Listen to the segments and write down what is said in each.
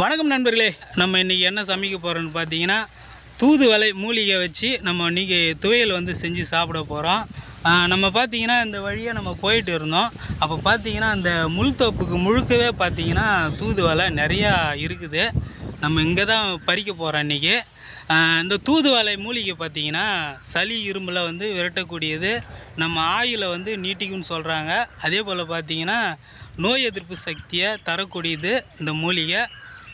வணக்கம் நண்பர்களே நம்ம இன்றைக்கி என்ன சமைக்க போகிறோன்னு பார்த்தீங்கன்னா தூதுவலை மூலிகை வச்சு நம்ம இன்றைக்கி துவையல் வந்து செஞ்சு சாப்பிட போகிறோம் நம்ம பார்த்தீங்கன்னா இந்த வழியாக நம்ம போயிட்டு இருந்தோம். அப்போ பார்த்தீங்கன்னா அந்த முள்தோப்புக்கு முழுக்கவே பார்த்தீங்கன்னா தூதுவலை நிறையா இருக்குது. நம்ம இங்கே தான் பறிக்க போகிறோம் இன்றைக்கி இந்த தூதுவலை மூலிகை பார்த்திங்கன்னா சளி இரும்பில் வந்து விரட்டக்கூடியது. நம்ம ஆயுளை வந்து நீட்டிக்கும்னு சொல்கிறாங்க அதே போல் பார்த்திங்கன்னா நோய் எதிர்ப்பு சக்தியை தரக்கூடியது இந்த மூலிகை.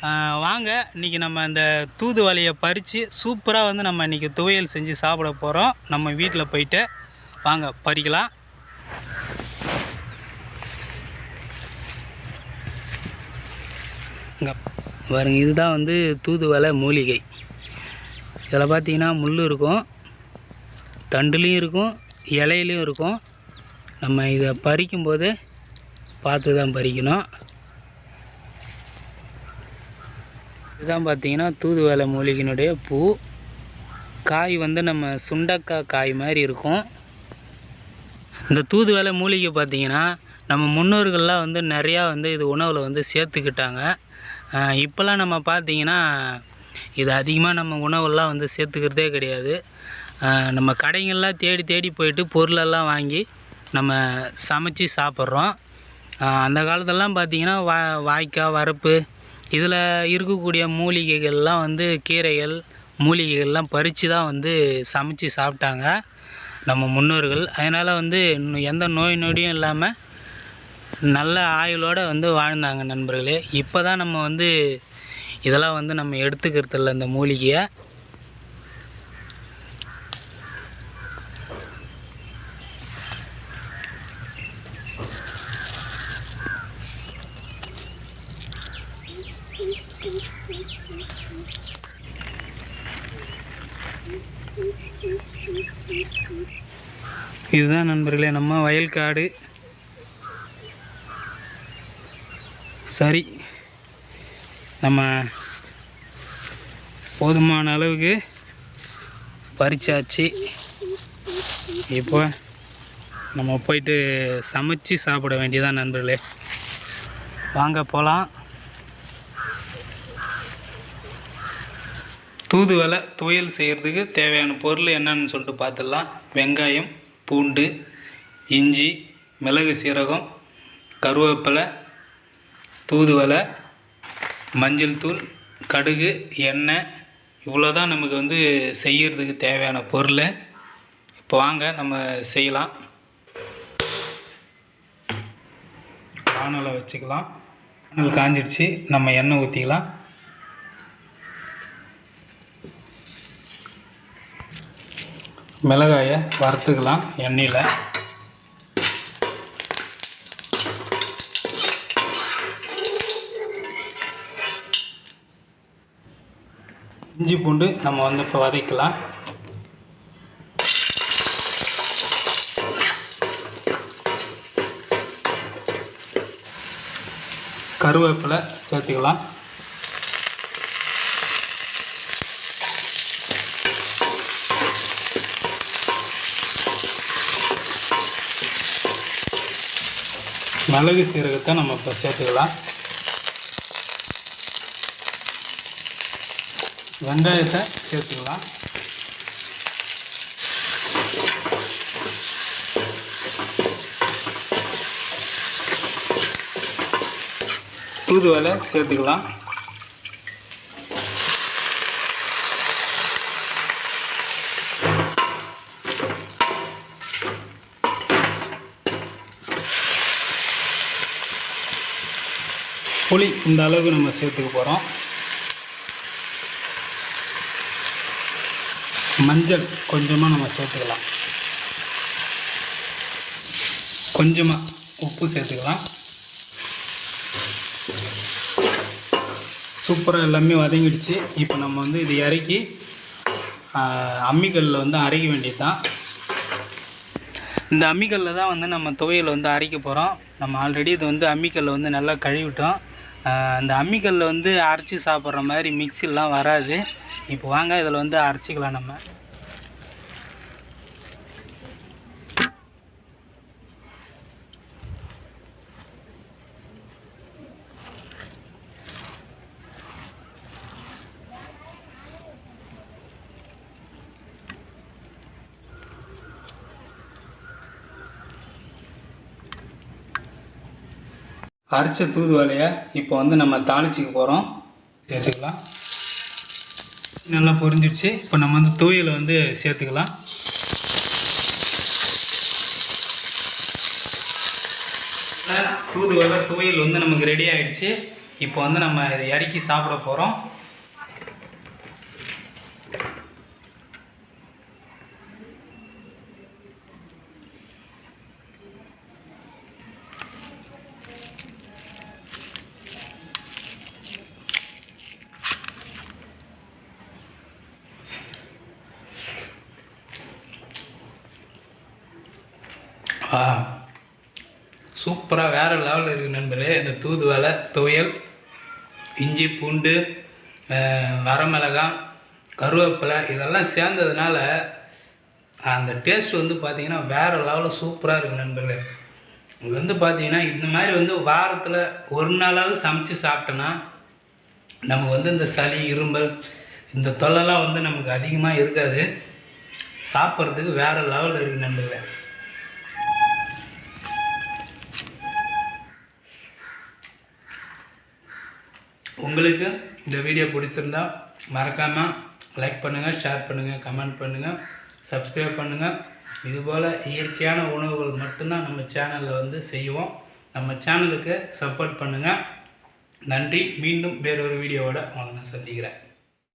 வாங்க. இன்றைக்கி நம்ம இந்த தூதுவலையை பறித்து சூப்பராக வந்து நம்ம இன்றைக்கி துவையல் செஞ்சு சாப்பிட போகிறோம் நம்ம வீட்டில் போயிட்டு வாங்க பறிக்கலாம். இங்கே பாருங்க இதுதான் வந்து தூதுவலை மூலிகை. இதில் பார்த்தீங்கன்னா முள் இருக்கும் தண்டுலேயும் இருக்கும் இலையிலையும் இருக்கும். நம்ம இதை பறிக்கும்போது பார்த்து தான் பறிக்கணும். இதுதான் பார்த்தீங்கன்னா தூதுவளை மூலிகையினுடைய பூ. காய் வந்து நம்ம சுண்டக்காய் காய் மாதிரி இருக்கும். இந்த தூதுவளை மூலிகை பார்த்திங்கன்னா நம்ம முன்னோர்கள்லாம் வந்து நிறையா வந்து இது உணவில் வந்து சேர்த்துக்கிட்டாங்க. இப்போல்லாம் நம்ம பார்த்தீங்கன்னா இது அதிகமாக நம்ம உணவெல்லாம் வந்து சேர்த்துக்கிறதே கிடையாது. நம்ம கடைங்கள்லாம் தேடி தேடி போயிட்டு பொருளெல்லாம் வாங்கி நம்ம சமைச்சு சாப்பிட்றோம். அந்த காலத்துலலாம் பார்த்திங்கன்னா வா வாய்க்காய் வரப்பு இதில் இருக்கக்கூடிய மூலிகைகள்லாம் வந்து கீரைகள் மூலிகைகள்லாம் பறித்து தான் வந்து சமைச்சு சாப்பிட்டாங்க நம்ம முன்னோர்கள். அதனால் வந்து இன்னும் எந்த நோய் நொடியும் இல்லாமல் நல்ல ஆயுளோடு வந்து வாழ்ந்தாங்க நண்பர்களே. இப்போ தான் நம்ம வந்து இதெல்லாம் வந்து நம்ம எடுத்துக்கிறது இல்லை இந்த மூலிகையை. இதுதான் நண்பர்களே நம்ம வயல்காடு சரி. நம்ம போதுமான அளவுக்கு பறிச்சாச்சு. இப்போ நம்ம போயிட்டு சமைச்சு சாப்பிட வேண்டியதான் நண்பர்களே. வாங்க போகலாம் தூதுவளை துவையல் செய்கிறதுக்கு தேவையான பொருள் என்னன்னு சொல்லிட்டு பார்த்துடலாம். வெங்காயம் பூண்டு இஞ்சி மிளகு சீரகம் கருவேப்பிலை தூதுவலை மஞ்சள் தூள் கடுகு எண்ணெய். இவ்வளோ தான் நமக்கு வந்து செய்கிறதுக்கு தேவையான பொருள். இப்போ வாங்க நம்ம செய்யலாம். வானலை வச்சுக்கலாம். வானல் காஞ்சிடுச்சு. நம்ம எண்ணெய் ஊற்றிக்கலாம் மிளகாயை வறுத்துக்கலாம் எண்ணெயில். இஞ்சி பூண்டு நம்ம வந்து இப்போ வதக்கலாம். கருவேப்பிலை சேர்த்துக்கலாம். மிளகு சீரகத்தை நம்ம இப்போ சேர்த்துக்கலாம். வெங்காயத்தை சேர்த்துக்கலாம். தூதுவலை சேர்த்துக்கலாம். புளி இந்த அளவுக்கு நம்ம சேர்த்துக்க போகிறோம் மஞ்சள் கொஞ்சமாக நம்ம சேர்த்துக்கலாம். கொஞ்சமாக உப்பு சேர்த்துக்கலாம். சூப்பராக எல்லாமே வதங்கிடுச்சு. இப்போ நம்ம வந்து இது இறக்கி அம்மிக்கல்லில் வந்து அரைக்க வேண்டியது தான் இந்த அம்மிக்கல்லில் தான் வந்து நம்ம துவையில் வந்து அரைக்க போகிறோம் நம்ம ஆல்ரெடி இது வந்து அம்மிக்கல்லில் வந்து நல்லா கழுவிட்டோம். அந்த அம்மிக்கல்லில் வந்து அரைச்சி சாப்பிட்ற மாதிரி மிக்சிலாம் வராது. இப்போ வாங்க இதில் வந்து அரைச்சிக்கலாம் நம்ம. அரைச்ச தூதுவளையை இப்போ வந்து நம்ம தாளிச்சிக்க போகிறோம் சேர்த்துக்கலாம். நல்லா பொரிஞ்சிடுச்சு. இப்போ நம்ம வந்து தூயில் வந்து சேர்த்துக்கலாம். தூதுவளை துவையல் வந்து நமக்கு ரெடி ஆகிடுச்சு இப்போ வந்து நம்ம இதை இறக்கி சாப்பிட போகிறோம் ஆ. சூப்பராக வேறு லெவலில் இருக்குது நண்பர்களே இந்த தூதுவளை துவையல் இஞ்சி பூண்டு வரமிளகாய் கருவேப்பிலை இதெல்லாம் சேர்ந்ததுனால அந்த டேஸ்ட் வந்து பார்த்திங்கன்னா வேறு லெவலில் சூப்பராக இருக்குது நண்பர்களே இது வந்து பார்த்திங்கன்னா இந்த மாதிரி வந்து வாரத்தில் ஒரு நாளாவது சமைச்சு சாப்பிட்டோன்னா நமக்கு வந்து இந்த சளி இருமல் இந்த தொல்லைலாம் வந்து நமக்கு அதிகமாக இருக்காது. சாப்பிட்றதுக்கு வேறு லெவலில் இருக்குது நண்பர்களே உங்களுக்கு இந்த வீடியோ பிடிச்சிருந்தா மறக்காமல் லைக் பண்ணுங்கள் ஷேர் பண்ணுங்கள் கமெண்ட் பண்ணுங்கள் சப்ஸ்கிரைப் பண்ணுங்கள் இதுபோல் இயற்கையான உணவுகள் மட்டும்தான் நம்ம சேனலில் வந்து செய்வோம். நம்ம சேனலுக்கு சப்போர்ட் பண்ணுங்கள் நன்றி. மீண்டும் வேறொரு வீடியோவோட உங்களை நான் சந்திக்கிறேன்.